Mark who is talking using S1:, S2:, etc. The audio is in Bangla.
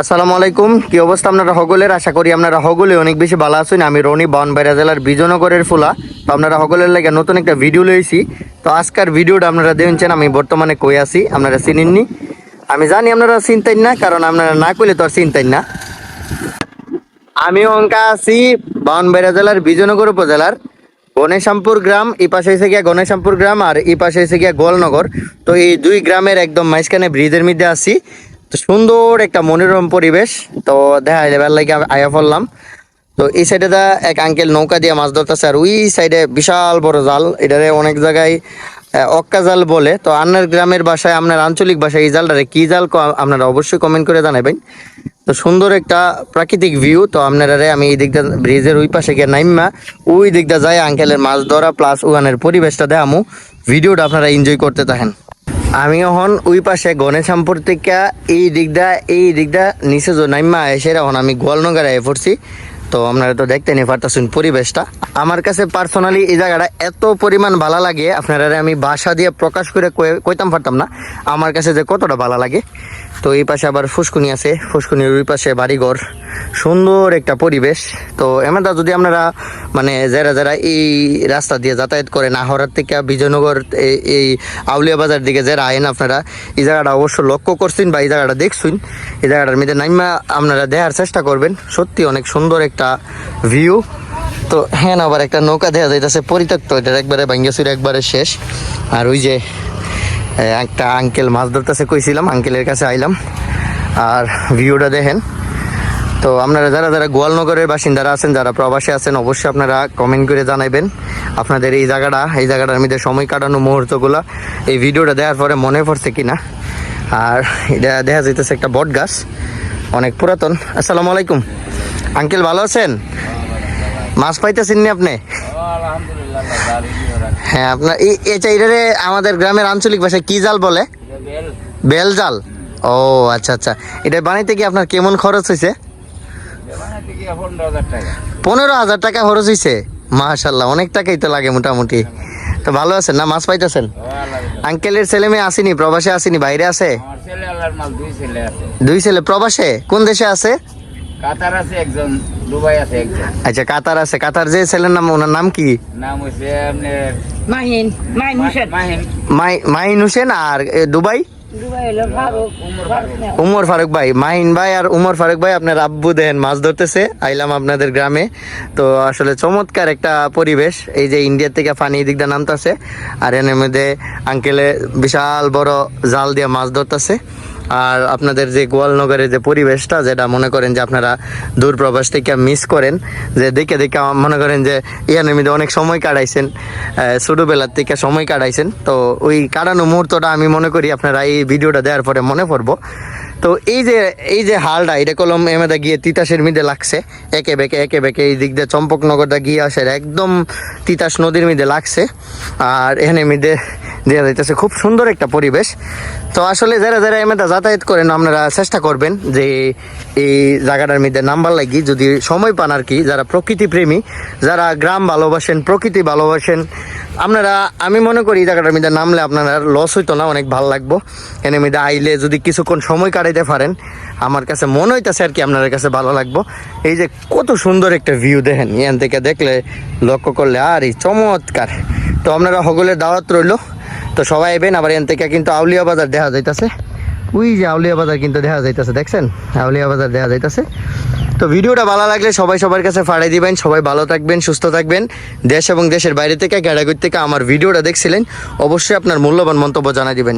S1: আসসালামু আলাইকুম। কি অবস্থা আপনারা হগলের? আশা করি আপনারা হগলে অনেক বেশি ভালো আছেন। আমি রনি, বানবাইরা জেলার বিজয়নগরের ফুলা। তো আপনারা হগলের লাগে নতুন একটা ভিডিও লইছি। তো আজকের ভিডিওটা আপনারা দেখছেন, আমি বর্তমানে কই আছি, আপনারা চিনেননি আমি জানি আপনারা চিন্তাই না, কারণ আপনারা না কইলে তো আর চিন্তাই না। আমি অঙ্কা আছি বাউনবাড়িয়া জেলার বিজয়নগর উপজেলার গণেশামপুর গ্রাম, এই পাশে এসে গিয়া গণেশামপুর গ্রাম আর এই পাশে এসে গিয়া গোয়ালনগর তো এই দুই গ্রামের একদম মাঝখানে ব্রিজের মধ্যে আছি। তো সুন্দর একটা মনোরম পরিবেশ। তো দেখা যাবার লাগে আয়া পড়লাম। তো এই সাইডে দা এক আঙ্কেল নৌকা দিয়ে মাছ ধরতেছে আর ওই সাইডে বিশাল বড় জাল। এটারে অনেক জায়গায় অক্কা জাল বলে। তো আপনার গ্রামের বাসায় আপনার আঞ্চলিক ভাষায় এই জালটারে কি জাল আপনারা অবশ্যই কমেন্ট করে জানাবেন। তো সুন্দর একটা প্রাকৃতিক ভিউ তো আপনারা আমি এই দিকটা ব্রিজের ওই পাশে গিয়ে নাইমা, ওই দিকটা যাই আঙ্কেলের মাছ ধরা প্লাস ওখানের পরিবেশটা দেখামু। ভিডিওটা আপনারা এনজয় করতে থাকেন। আমি এখন ওই পাশে গণেশ থেকে এই দিকটা এই দিকটা নিচে নাইমা এসে এখন আমি গোয়ালনগরে পড়ছি। তো আপনারা তো দেখতে নিয়ে পারতেছেন পরিবেশটা। আমার কাছে পার্সোনালি এই জায়গাটা এত পরিমাণ ভালো লাগে, আপনারা আমি বাসা দিয়ে প্রকাশ করে কইতাম পারতাম না। আমার কাছে যে কতটা ভালো লাগে। তো এই পাশে আবার ফুসকুনি আছে, ফুসকুনির ওই পাশে বাড়িঘর। সুন্দর একটা পরিবেশ। তো এমনটা যদি আপনারা মানে যারা যারা এই রাস্তা দিয়ে যাতায়াত করেন আহরার থেকে বিজয়নগর এই- আউলিয়া বাজার দিকে যারা আয়েন আপনারা, এই জায়গাটা অবশ্য লক্ষ্য করছেন বা এই জায়গাটা দেখছেন, এই জায়গাটার মধ্যে নাইমা আপনারা দেখার চেষ্টা করবেন। সত্যি অনেক সুন্দর একটা ভিউ তো হ্যাঁ আবার একটা নৌকা দেখা যাইতেছে, পরিত্যক্ত, এটার একবারে ভাঙ্গেসুর একবারে শেষ। আর ওই যে একটা আঙ্কেল মাছ ধরতেছে, কইছিলাম আঙ্কেলের কাছে আইলাম। আর ভিউটা দেখেন। তো আপনারা যারা যারা গোয়ালনগরের বাসিন্দারা আছেন, যারা প্রবাসী আছেন, অবশ্যই আপনারা কমেন্ট করে জানাবেন আপনাদের এই জায়গাটা, এই জায়গাটার মধ্যে সময় কাটানো মুহূর্তগুলো, এই ভিডিওটা দেওয়ার পরে মনে পড়ছে কিনা। আর এটা দেখা যাইতেছে একটা বট গাছ অনেক পুরাতন। আসসালামু আলাইকুম। আঙ্কেল ভালো আছেন? মাছ পাইতেছেন নি আপনি? হ্যাঁ আপনার এটা এটারে আমাদের গ্রামের আঞ্চলিক ভাষায় কি জাল বলে? বেল জাল। ও আচ্ছা আচ্ছা। এটা বানাইতে কি আপনার কেমন খরচ হয়েছে পনেরো হাজার টাকা খরচ হয়েছে মাশাল্লাহ অনেক টাকাই তো লাগে মোটামুটি। তো ভালো আছেন না? মাছ পাইতেছেন? আঙ্কেলের ছেলে মেয়ে আসেনি প্রবাসে আসেনি বাইরে আছে।
S2: দুই ছেলে
S1: প্রবাসে? কোন দেশে আছে?
S2: কাতার আছে একজন দুবাই আছে একজন।
S1: আচ্ছা কাতার আছে। কাতার যে ছেলের নাম ওনার নাম কি?
S2: নাম হচ্ছে আপনার
S3: মাহিন মাহিন হোসেন।
S2: মাহিন।
S1: মাই হোসেন আর দুবাই? উমর ফারুক ভাই মাহিন ভাই আর উমর ফারুক ভাই আপনার আব্বু দেন মাছ ধরতেছে। আইলাম আপনাদের গ্রামে। তো আসলে চমৎকার একটা পরিবেশ। এই যে ইন্ডিয়া থেকে পানি দিক দিয়ে নামতেছে। আর এর মধ্যে আঙ্কেলে বিশাল বড় জাল দিয়ে মাছ ধরতেছে। আর আপনাদের যে গোয়ালনগরের যে পরিবেশটা, যেটা মনে করেন যে আপনারা দূর প্রবাস থেকে মিস করেন, যে দেখে দেখে মনে করেন যে, ইয়ানের মধ্যে অনেক সময় কাটাইছেন ছোটোবেলার থেকে সময় কাটাইছেন। তো ওই কাটানো মুহূর্তটা আমি মনে করি আপনারা এই ভিডিওটা দেওয়ার পরে মনে পড়ব। তো এই যে এই যে হালটা, এটা কলম এমেদা গিয়ে তিতাসের মিদে লাগছে। একে বেঁকে একে বেঁকে এই দিক দিয়ে চম্পকনগরটা গিয়ে আসে, একদম তিতাস নদীর মিদে লাগছে। আর এখানে মধ্যে দেওয়া যাইতেছে। খুব সুন্দর একটা পরিবেশ। তো আসলে যারা যারা এমেদা যাতায়াত করেন আপনারা চেষ্টা করবেন যে এই জায়গাটার মধ্যে নাম্বার লাগি যদি সময় পান আর কি, যারা প্রকৃতি প্রেমী, যারা গ্রাম ভালোবাসেন, প্রকৃতি ভালোবাসেন, আপনারা, আমি মনে করি এই জায়গাটার মধ্যে নামলে আপনারা লস হইতো না, অনেক ভালো লাগবো। এনে মধ্যে আইলে যদি কিছুক্ষণ সময় কাটাইতে পারেন, আমার কাছে মনে হইতেছে আর কি আপনাদের কাছে ভালো লাগবো। এই যে কত সুন্দর একটা ভিউ দেখেন, এখান থেকে দেখলে লক্ষ্য করলে আর এই চমৎকার। তো আপনারা হগলের দাওয়াত রইল। তো সবাই এবেন আবার এন থেকে কিন্তু আউলিয়া বাজার দেখা যাইতেছে। ওই যে আউলিয়া বাজার কিন্তু দেখা যাইতেছে, দেখছেন? আউলিয়া বাজার দেখা যাইতেছে। তো ভিডিওটা ভালো লাগলে সবাই সবার কাছে ফাড়াই দিবেন, সবাই ভালো থাকবেন, সুস্থ থাকবেন। দেশ এবং দেশের বাইরে থেকে ক্যাটাগরি থেকে আমার ভিডিওটা দেখছিলেন, অবশ্যই আপনার মূল্যবান মন্তব্য জানাই দিবেন।